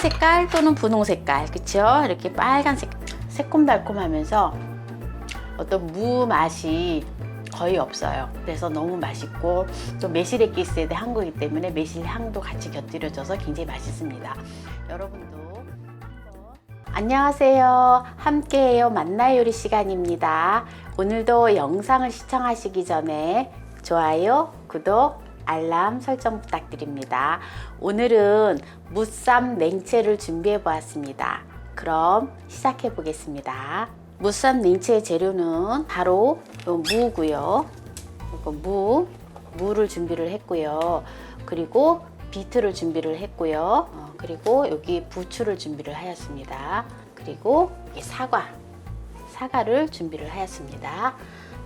색깔 또는 분홍 색깔 그쵸? 이렇게 빨간 색 새콤달콤하면서 어떤 무 맛이 거의 없어요. 그래서 너무 맛있고 또 매실액 기스에 대한 거기 때문에 매실 향도 같이 곁들여져서 굉장히 맛있습니다. 여러분도 안녕하세요. 함께해요 만나 요리 시간입니다. 오늘도 영상을 시청하시기 전에 좋아요, 구독, 알람 설정 부탁드립니다. 오늘은 무쌈 냉채를 준비해 보았습니다. 그럼 시작해 보겠습니다. 무쌈 냉채의 재료는 바로 요 무고요. 무, 무를 준비를 했고요. 그리고 비트를 준비를 했고요. 어, 그리고 여기 부추를 준비를 하였습니다. 그리고 사과, 사과를 준비를 하였습니다.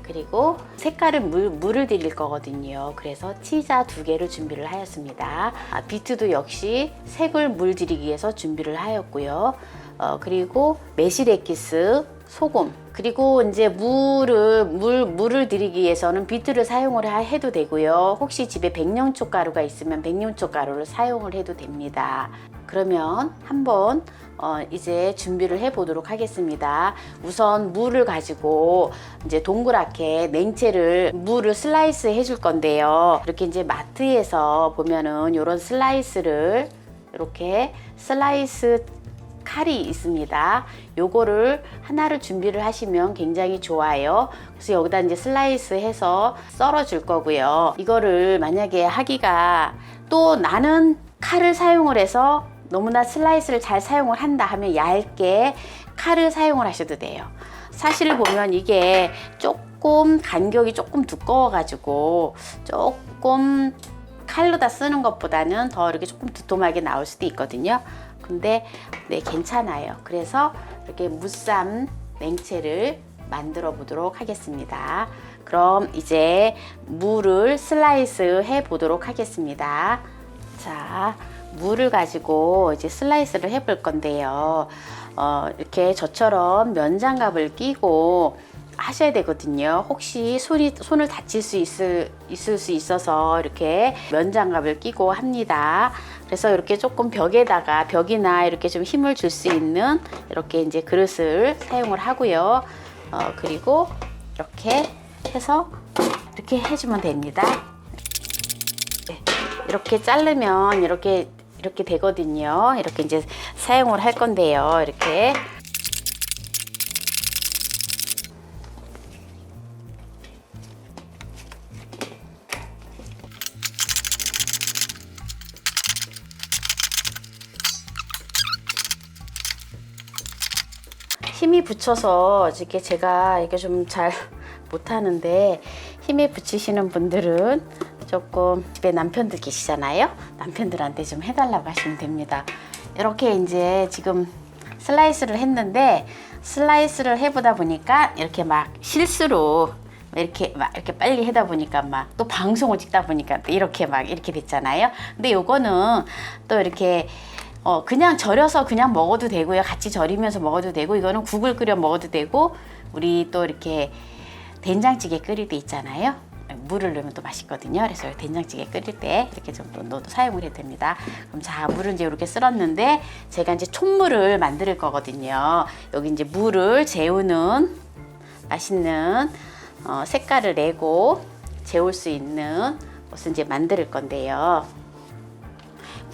그리고 색깔을 물, 물을 드릴 거거든요. 그래서 치자 두 개를 준비를 하였습니다. 아, 비트도 역시 색을 물 들이기 위해서 준비를 하였고요. 어, 그리고 매실액기스, 소금, 그리고 이제 물을 물 물을 들이기 위해서는 비트를 사용을 하- 해도 되고요. 혹시 집에 백령초 가루가 있으면 백령초 가루를 사용을 해도 됩니다. 그러면 한번 어, 이제 준비를 해 보도록 하겠습니다. 우선 물을 가지고 이제 동그랗게 냉채를 물을 슬라이스 해 줄 건데요. 이렇게 이제 마트에서 보면은 이런 슬라이스를 이렇게 슬라이스 칼이 있습니다. 요거를 하나를 준비를 하시면 굉장히 좋아요. 그래서 여기다 이제 슬라이스 해서 썰어 줄 거고요. 이거를 만약에 하기가 또 나는 칼을 사용을 해서 너무나 슬라이스를 잘 사용을 한다 하면 얇게 칼을 사용을 하셔도 돼요. 사실 보면 이게 조금 간격이 조금 두꺼워 가지고 조금 칼로 다 쓰는 것보다는 더 이렇게 조금 두툼하게 나올 수도 있거든요. 근데 네 괜찮아요. 그래서 이렇게 무쌈 냉채를 만들어 보도록 하겠습니다. 그럼 이제 무를 슬라이스 해 보도록 하겠습니다. 자, 무를 가지고 이제 슬라이스를 해 볼 건데요. 어, 이렇게 저처럼 면장갑을 끼고 하셔야 되거든요. 혹시 손이, 손을 다칠 수 있을, 있을 수 있어서 이렇게 면장갑을 끼고 합니다. 그래서 이렇게 조금 벽에다가 벽이나 이렇게 좀 힘을 줄 수 있는 이렇게 이제 그릇을 사용을 하고요. 어, 그리고 이렇게 해서 이렇게 해주면 됩니다. 네, 이렇게 자르면 이렇게 이렇게 되거든요. 이렇게 이제 사용을 할 건데요. 이렇게 힘이 붙여서 이렇게 제가 이게 좀 잘 못하는데 힘이 붙이시는 분들은 조금 집에 남편들 계시잖아요. 남편들한테 좀 해달라고 하시면 됩니다. 이렇게 이제 지금 슬라이스를 했는데 슬라이스를 해보다 보니까 이렇게 막 실수로 이렇게 막 이렇게 빨리 하다 보니까 막 또 방송을 찍다 보니까 또 이렇게 막 이렇게 됐잖아요. 근데 요거는 또 이렇게 어 그냥 절여서 그냥 먹어도 되고요. 같이 절이면서 먹어도 되고 이거는 국을 끓여 먹어도 되고 우리 또 이렇게 된장찌개 끓일 때 있잖아요. 물을 넣으면 또 맛있거든요. 그래서 된장찌개 끓일 때 이렇게 좀 또 넣어도 사용을 해도 됩니다. 그럼 자, 물을 이제 이렇게 쓸었는데 제가 이제 촛물을 만들 거거든요. 여기 이제 물을 재우는 맛있는 어, 색깔을 내고 재울 수 있는 것을 이제 만들 건데요.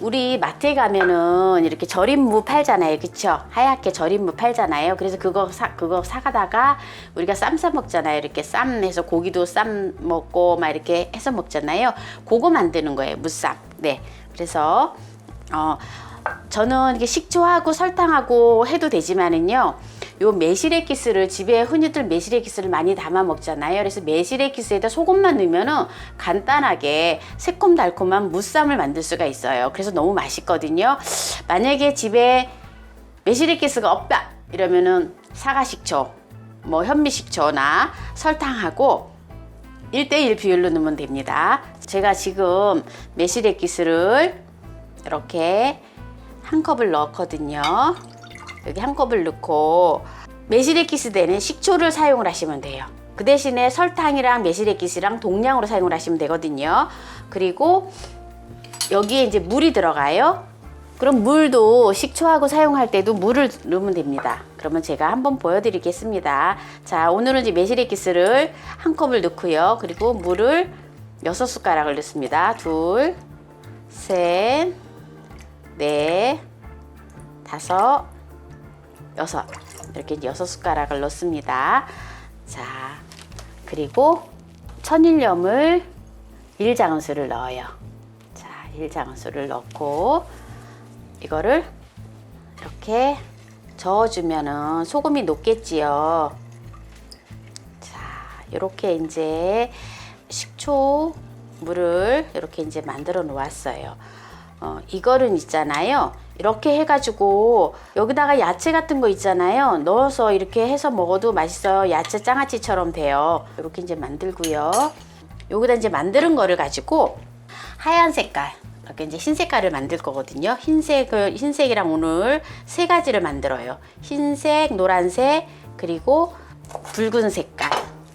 우리 마트에 가면은 이렇게 절인 무 팔잖아요. 그쵸? 하얗게 절인 무 팔잖아요. 그래서 그거 사, 그거 사가다가 우리가 쌈 싸 먹잖아요. 이렇게 쌈 해서 고기도 쌈 먹고 막 이렇게 해서 먹잖아요. 그거 만드는 거예요. 무쌈. 네. 그래서, 어, 저는 이게 식초하고 설탕하고 해도 되지만은요. 요 매실액 기스를 집에 흔히들 매실액 기스를 많이 담아 먹잖아요. 그래서 매실액 기스에다 소금만 넣으면은 간단하게 새콤달콤한 무쌈을 만들 수가 있어요. 그래서 너무 맛있거든요. 만약에 집에 매실액 기스가 없다 이러면은 사과식초, 뭐 현미식초나 설탕하고 1대1 비율로 넣으면 됩니다. 제가 지금 매실액 기스를 이렇게 한 컵을 넣었거든요. 여기 한 컵을 넣고 매실액기스 대는 식초를 사용을 하시면 돼요. 그 대신에 설탕이랑 매실액기스랑 동량으로 사용을 하시면 되거든요. 그리고 여기에 이제 물이 들어가요. 그럼 물도 식초하고 사용할 때도 물을 넣으면 됩니다. 그러면 제가 한번 보여드리겠습니다. 자, 오늘은 이제 매실액기스를 한 컵을 넣고요. 그리고 물을 여섯 숟가락을 넣습니다. 둘, 셋, 넷, 다섯, 여섯. 이렇게 여섯 숟가락을 넣습니다. 자, 그리고 천일염을 1장은수를 넣어요. 자, 1장은수를 넣고 이거를 이렇게 저어주면은 소금이 녹겠지요. 자, 이렇게 이제 식초 물을 이렇게 이제 만들어 놓았어요. 어, 이거는 있잖아요. 이렇게 해가지고 여기다가 야채 같은 거 있잖아요. 넣어서 이렇게 해서 먹어도 맛있어요. 야채 장아찌처럼 돼요. 이렇게 이제 만들고요. 여기다 이제 만드는 거를 가지고 하얀 색깔 이렇게 이제 흰 색깔을 만들 거거든요. 흰색을 흰색이랑 오늘 세 가지를 만들어요. 흰색, 노란색 그리고 붉은 색깔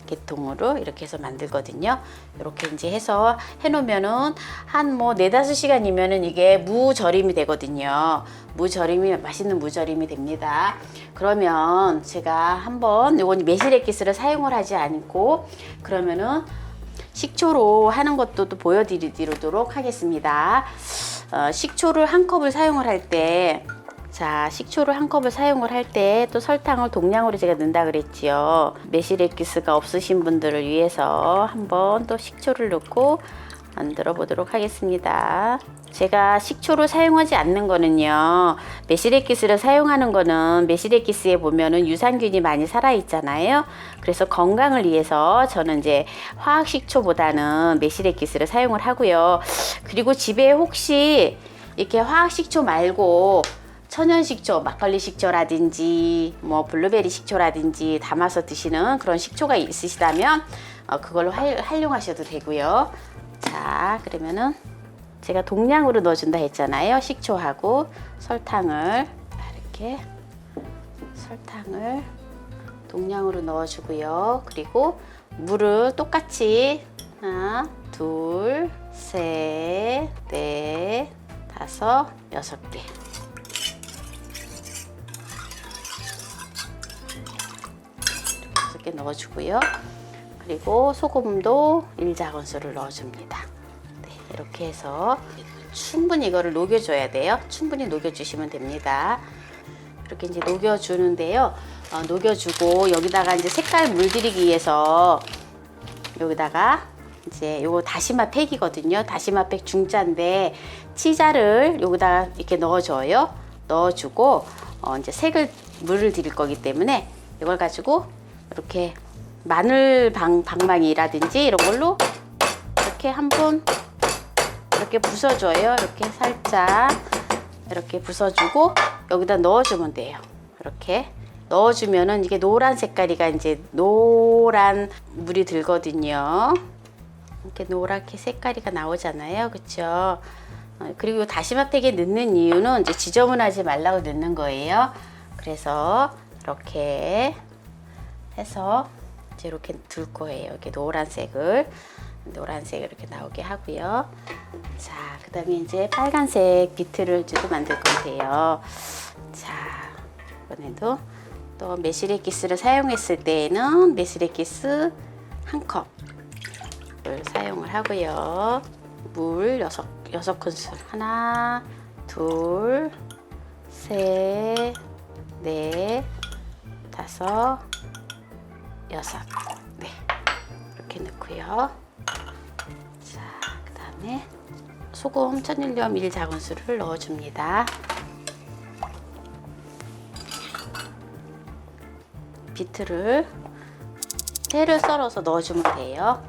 계통으로 이렇게 해서 만들거든요. 이렇게 이제 해서 해놓으면은 한 뭐 네다섯 시간이면은 이게 무절임이 되거든요. 무절임이 맛있는 무절임이 됩니다. 그러면 제가 한번 요건 매실액기스를 사용을 하지 않고 그러면은 식초로 하는 것도 또 보여드리도록 하겠습니다. 어, 식초를 한 컵을 사용을 할 때, 자, 식초를 한 컵을 사용을 할 때 또 설탕을 동량으로 제가 넣는다 그랬지요. 매실액기스가 없으신 분들을 위해서 한번 또 식초를 넣고 만들어 보도록 하겠습니다. 제가 식초를 사용하지 않는 거는요. 매실액기스를 사용하는 거는 매실액기스에 보면은 유산균이 많이 살아 있잖아요. 그래서 건강을 위해서 저는 이제 화학 식초보다는 매실액기스를 사용을 하고요. 그리고 집에 혹시 이렇게 화학 식초 말고 천연 식초, 막걸리 식초라든지 뭐 블루베리 식초라든지 담아서 드시는 그런 식초가 있으시다면 어, 그걸로 활, 활용하셔도 되고요. 자, 그러면은 제가 동량으로 넣어준다 했잖아요. 식초하고 설탕을 이렇게 설탕을 동량으로 넣어주고요. 그리고 물을 똑같이 하나, 둘, 셋, 넷, 다섯, 여섯 개. 이렇게 넣어주고요. 그리고 소금도 1작은수를 넣어줍니다. 네, 이렇게 해서 충분히 이거를 녹여줘야 돼요. 충분히 녹여주시면 됩니다. 이렇게 이제 녹여주는데요. 어, 녹여주고 여기다가 이제 색깔 물들이기 위해서 여기다가 이제 요거 다시마 팩이거든요. 다시마 팩 중짜인데 치자를 여기다가 이렇게 넣어줘요. 넣어주고 어, 이제 색을 물을 드릴 거기 때문에 이걸 가지고 이렇게 마늘 방, 방망이라든지 이런 걸로 이렇게 한번 이렇게 부숴줘요. 이렇게 살짝 이렇게 부숴주고 여기다 넣어주면 돼요. 이렇게 넣어주면은 이게 노란 색깔이가 이제 노란 물이 들거든요. 이렇게 노랗게 색깔이가 나오잖아요. 그쵸? 어, 그리고 다시마팩에 넣는 이유는 이제 지저분하지 말라고 넣는 거예요. 그래서 이렇게 해서 이제 이렇게 둘 거예요. 이렇게 노란색을 노란색 이렇게 나오게 하고요. 자, 그다음에 이제 빨간색 비트를 도 만들 건데요. 자, 이번에도 또 매실액 기스를 사용했을 때에는 매실액 기스 한 컵을 사용을 하고요. 물 여섯 여섯 큰술 하나, 둘, 셋, 넷, 다섯, 여섯. 네. 이렇게 넣고요. 자, 그 다음에 소금 천일염 1작은수를 넣어줍니다. 비트를 채를 썰어서 넣어주면 돼요.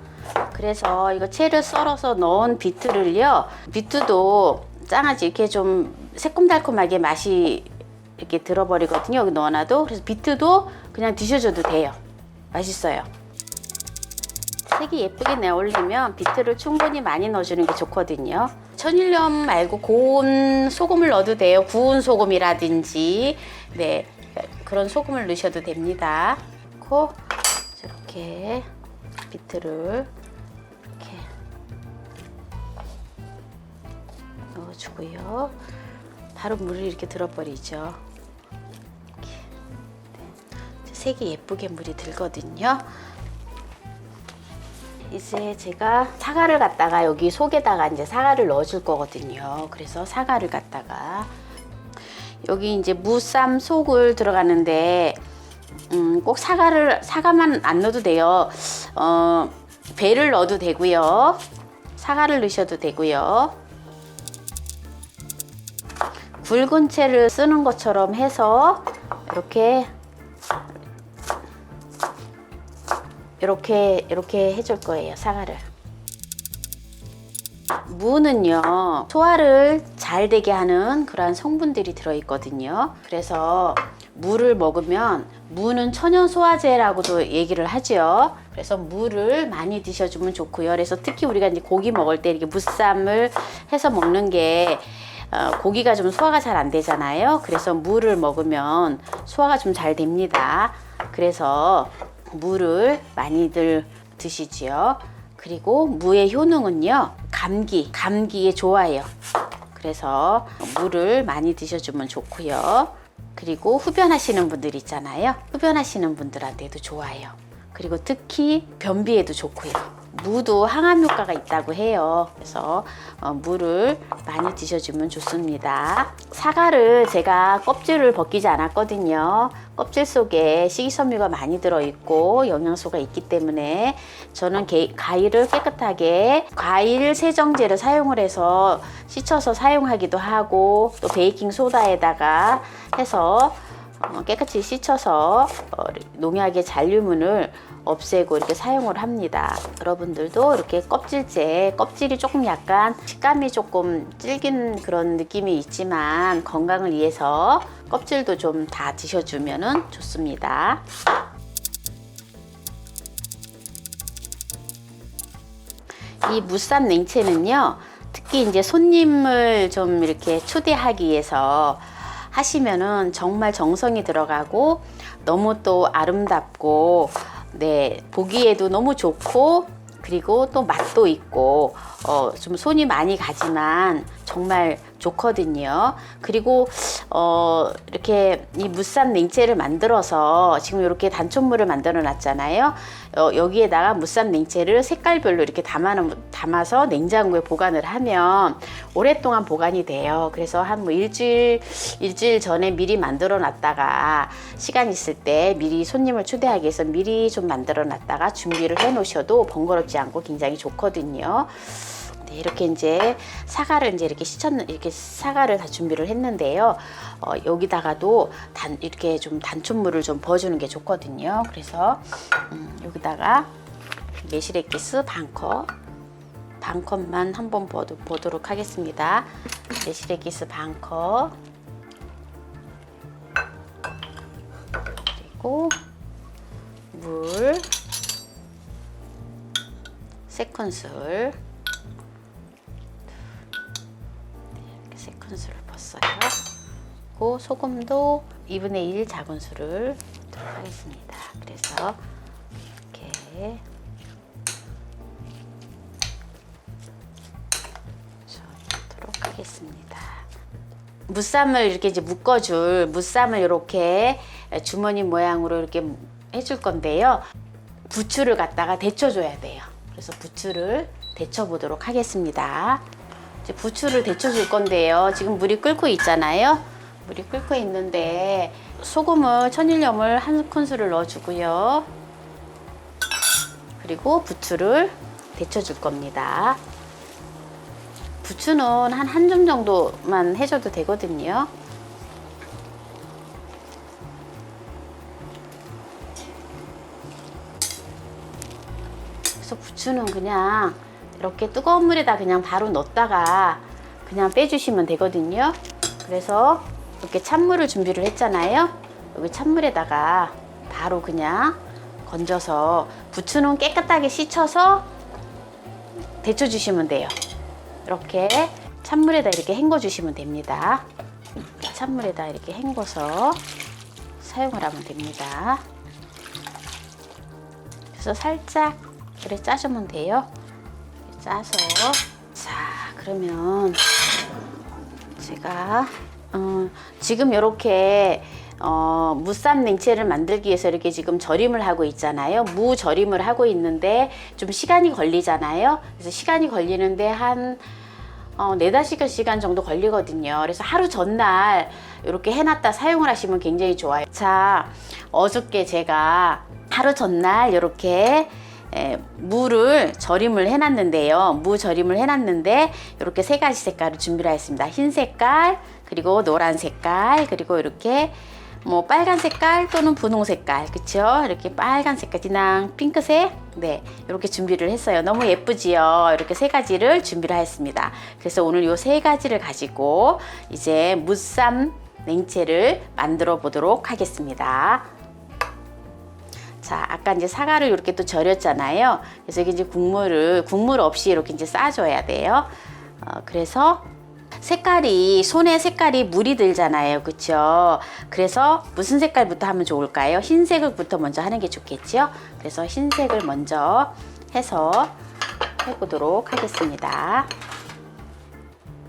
그래서 이거 채를 썰어서 넣은 비트를요. 비트도 짱아지 이렇게 좀 새콤달콤하게 맛이 이렇게 들어버리거든요. 여기 넣어놔도. 그래서 비트도 그냥 드셔줘도 돼요. 맛있어요. 색이 예쁘게 내올리면 비트를 충분히 많이 넣어주는 게 좋거든요. 천일염 말고 고운 소금을 넣어도 돼요. 구운 소금이라든지 네 그런 소금을 넣으셔도 됩니다. 고 이렇게 비트를 이렇게 넣어주고요. 바로 물을 이렇게 들어버리죠. 색이 예쁘게 물이 들거든요. 이제 제가 사과를 갖다가 여기 속에다가 이제 사과를 넣어줄 거거든요. 그래서 사과를 갖다가 여기 이제 무쌈 속을 들어가는데 음, 꼭 사과를 사과만 안 넣어도 돼요. 어, 배를 넣어도 되고요. 사과를 넣으셔도 되고요. 굵은 채를 쓰는 것처럼 해서 이렇게 이렇게 이렇게 해줄 거예요 사과를. 무는요 소화를 잘 되게 하는 그러한 성분들이 들어있거든요. 그래서 무를 먹으면 무는 천연 소화제라고도 얘기를 하죠 그래서 무를 많이 드셔주면 좋고요. 그래서 특히 우리가 이제 고기 먹을 때 이렇게 무쌈을 해서 먹는 게 어, 고기가 좀 소화가 잘 안 되잖아요. 그래서 무를 먹으면 소화가 좀 잘 됩니다. 그래서 무를 많이들 드시지요. 그리고 무의 효능은요, 감기, 감기에 좋아요. 그래서 무를 많이 드셔주면 좋고요. 그리고 흡연하시는 분들 있잖아요. 흡연하시는 분들한테도 좋아요. 그리고 특히 변비에도 좋고요. 무도 항암 효과가 있다고 해요. 그래서 어, 무를 많이 드셔주면 좋습니다. 사과를 제가 껍질을 벗기지 않았거든요. 껍질 속에 식이섬유가 많이 들어있고 영양소가 있기 때문에 저는 게, 과일을 깨끗하게 과일 세정제를 사용을 해서 씻어서 사용하기도 하고 또 베이킹 소다에다가 해서 어, 깨끗이 씻어서 어, 농약의 잔류물을 없애고 이렇게 사용을 합니다. 여러분들도 이렇게 껍질째 껍질이 조금 약간 식감이 조금 질긴 그런 느낌이 있지만 건강을 위해서 껍질도 좀 다 드셔주면 좋습니다. 이 무쌈 냉채는요, 특히 이제 손님을 좀 이렇게 초대하기 위해서 하시면은 정말 정성이 들어가고 너무 또 아름답고 네 보기에도 너무 좋고 그리고 또 맛도 있고 어, 좀 손이 많이 가지만 정말 좋거든요. 그리고 어, 이렇게 이 무쌈 냉채를 만들어서 지금 이렇게 단촛물을 만들어 놨잖아요. 어, 여기에다가 무쌈 냉채를 색깔별로 이렇게 담아, 담아서 냉장고에 보관을 하면 오랫동안 보관이 돼요. 그래서 한 뭐 일주일, 일주일 전에 미리 만들어 놨다가 시간 있을 때 미리 손님을 초대하기 위해서 미리 좀 만들어 놨다가 준비를 해 놓으셔도 번거롭지 않고 굉장히 좋거든요. 네, 이렇게 이제 사과를 이제 이렇게 씻었는 이렇게 사과를 다 준비를 했는데요. 어, 여기다가도 단 이렇게 좀 단촛물을 좀 부어주는 게 좋거든요. 그래서 음, 여기다가 매실액기스 반 컵, 반 컵만 한번 보도, 보도록 하겠습니다. 매실액기스 반 컵, 그리고 물세 큰술. 큰 술을 벗어요. 그리고 소금도 2분의 1 작은 술을 넣도록 하겠습니다. 그래서 이렇게 넣도록 하겠습니다. 무쌈을 이렇게 이제 묶어줄 무쌈을 이렇게 주머니 모양으로 이렇게 해줄 건데요. 부추를 갖다가 데쳐줘야 돼요. 그래서 부추를 데쳐보도록 하겠습니다. 이제 부추를 데쳐 줄 건데요. 지금 물이 끓고 있잖아요. 물이 끓고 있는데 소금을 천일염을 한 큰술을 넣어주고요. 그리고 부추를 데쳐 줄 겁니다. 부추는 한 한 점 정도만 해줘도 되거든요. 그래서 부추는 그냥 이렇게 뜨거운 물에다 그냥 바로 넣었다가 그냥 빼주시면 되거든요. 그래서 이렇게 찬물을 준비를 했잖아요. 여기 찬물에다가 바로 그냥 건져서 부추는 깨끗하게 씻어서 데쳐주시면 돼요. 이렇게 찬물에다 이렇게 헹궈 주시면 됩니다. 찬물에다 이렇게 헹궈서 사용을 하면 됩니다. 그래서 살짝 그래 짜주면 돼요. 짜서 자 그러면 제가 어, 지금 이렇게 어, 무쌈 냉채를 만들기 위해서 이렇게 지금 절임을 하고 있잖아요. 무 절임을 하고 있는데 좀 시간이 걸리잖아요. 그래서 시간이 걸리는데 한 어, 네다섯 시간 시간 정도 걸리거든요. 그래서 하루 전날 이렇게 해놨다 사용을 하시면 굉장히 좋아요. 자, 어저께 제가 하루 전날 이렇게 에, 무를 절임을 해놨는데요. 무 절임을 해놨는데 이렇게 세 가지 색깔을 준비를 했습니다. 흰 색깔, 그리고 노란 색깔, 그리고 이렇게 뭐 빨간 색깔 또는 분홍 색깔, 그쵸? 이렇게 빨간 색깔, 진한 핑크색, 네, 이렇게 준비를 했어요. 너무 예쁘지요? 이렇게 세 가지를 준비를 했습니다. 그래서 오늘 이 세 가지를 가지고 이제 무쌈 냉채를 만들어 보도록 하겠습니다. 자, 아까 이제 사과를 이렇게 또 절였잖아요. 그래서 이게 이제 국물을 국물 없이 이렇게 이제 싸줘야 돼요. 어, 그래서 색깔이 손에 색깔이 물이 들잖아요, 그렇죠? 그래서 무슨 색깔부터 하면 좋을까요? 흰색을부터 먼저 하는 게 좋겠죠? 그래서 흰색을 먼저 해서 해보도록 하겠습니다.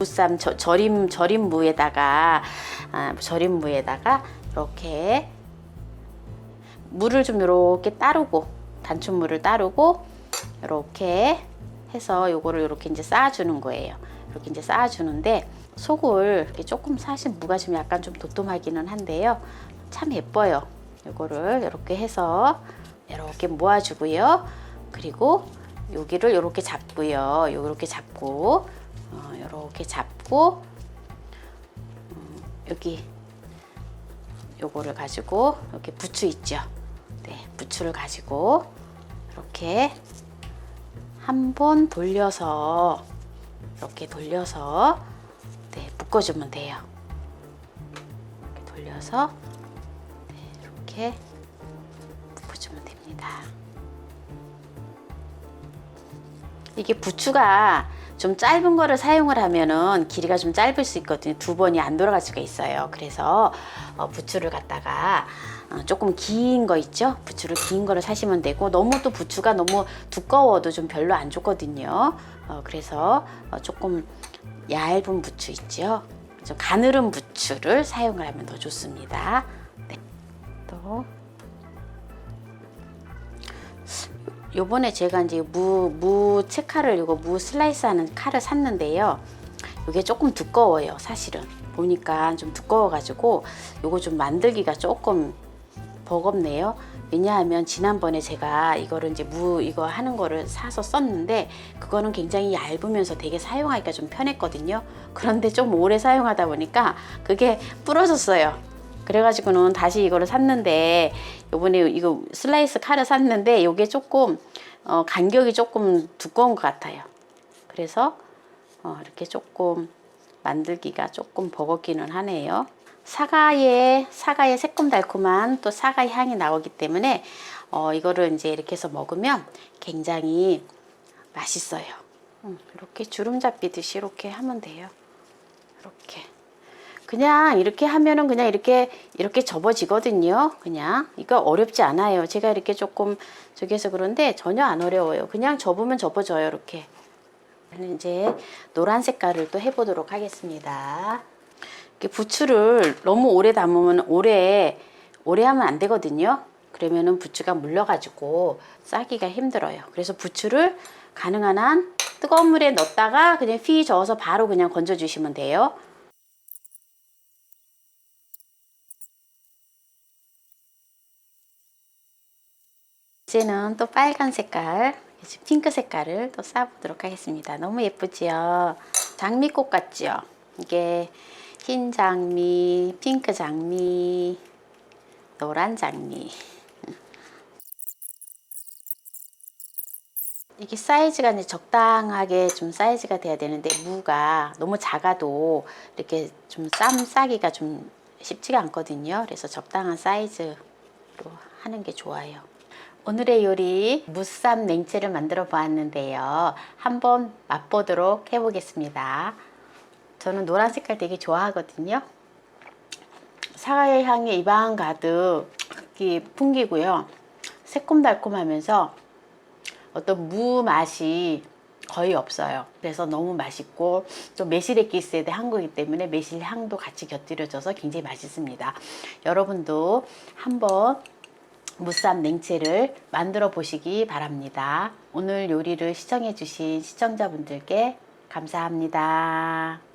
무쌈 저, 절임 절임 무에다가 아, 절임 무에다가 이렇게 물을 좀 이렇게 따르고 단춘물을 따르고 이렇게 해서 요거를 이렇게 이제 쌓아주는 거예요. 이렇게 이제 쌓아주는데 속을 이렇게 조금 사실 무가 좀 약간 좀 도톰하기는 한데요. 참 예뻐요. 요거를 이렇게 해서 이렇게 모아주고요. 그리고 여기를 이렇게 잡고요. 요렇게 잡고 어, 이렇게 잡고 음, 여기 요거를 가지고 이렇게 부추 있죠. 네, 부추를 가지고 이렇게 한 번 돌려서 이렇게 돌려서 네, 묶어주면 돼요. 돌려서 네, 이렇게 묶어주면 됩니다. 이게 부추가 좀 짧은 거를 사용을 하면은 길이가 좀 짧을 수 있거든요. 두 번이 안 돌아갈 수가 있어요. 그래서 어, 부추를 갖다가 어, 조금 긴 거 있죠? 부추를 긴 거를 사시면 되고 너무 또 부추가 너무 두꺼워도 좀 별로 안 좋거든요. 어, 그래서 어, 조금 얇은 부추 있죠? 좀 가늘은 부추를 사용을 하면 더 좋습니다. 네. 또 요번에 제가 이제 무, 무 채칼을 이거 무 슬라이스 하는 칼을 샀는데요. 이게 조금 두꺼워요, 사실은. 보니까 좀 두꺼워가지고 요거 좀 만들기가 조금 버겁네요. 왜냐하면 지난번에 제가 이거를 이제 무 이거 하는 거를 사서 썼는데 그거는 굉장히 얇으면서 되게 사용하기가 좀 편했거든요. 그런데 좀 오래 사용하다 보니까 그게 부러졌어요. 그래가지고는 다시 이거를 샀는데 요번에 이거 슬라이스 칼을 샀는데 요게 조금 어, 간격이 조금 두꺼운 것 같아요. 그래서 어, 이렇게 조금 만들기가 조금 버겁기는 하네요. 사과의 사과의 새콤달콤한 또 사과 향이 나오기 때문에 어, 이거를 이제 이렇게 해서 먹으면 굉장히 맛있어요. 음, 이렇게 주름 잡히듯이 이렇게 하면 돼요. 이렇게. 그냥 이렇게 하면은 그냥 이렇게 이렇게 접어지거든요. 그냥 이거 어렵지 않아요. 제가 이렇게 조금 저기 해서 그런데 전혀 안 어려워요. 그냥 접으면 접어져요. 이렇게. 이제 노란 색깔을 또 해보도록 하겠습니다. 이렇게 부추를 너무 오래 담으면 오래 오래 하면 안 되거든요. 그러면은 부추가 물러가지고 싸기가 힘들어요. 그래서 부추를 가능한 한 뜨거운 물에 넣었다가 그냥 휘 저어서 바로 그냥 건져주시면 돼요. 이제는 또 빨간 색깔, 핑크 색깔을 또 싸보도록 하겠습니다. 너무 예쁘지요? 장미꽃 같지요? 이게 흰 장미, 핑크 장미, 노란 장미. 이게 사이즈가 이제 적당하게 좀 사이즈가 돼야 되는데 무가 너무 작아도 이렇게 좀 쌈 싸기가 좀 쉽지가 않거든요. 그래서 적당한 사이즈로 하는 게 좋아요. 오늘의 요리 무쌈 냉채를 만들어 보았는데요. 한번 맛보도록 해 보겠습니다. 저는 노란 색깔 되게 좋아하거든요. 사과의 향이 입안 가득히 풍기고요. 새콤달콤하면서 어떤 무 맛이 거의 없어요. 그래서 너무 맛있고 또 매실액 기스에 한국이기 때문에 매실 향도 같이 곁들여져서 굉장히 맛있습니다. 여러분도 한번 무쌈 냉채를 만들어 보시기 바랍니다. 오늘 요리를 시청해 주신 시청자분들께 감사합니다.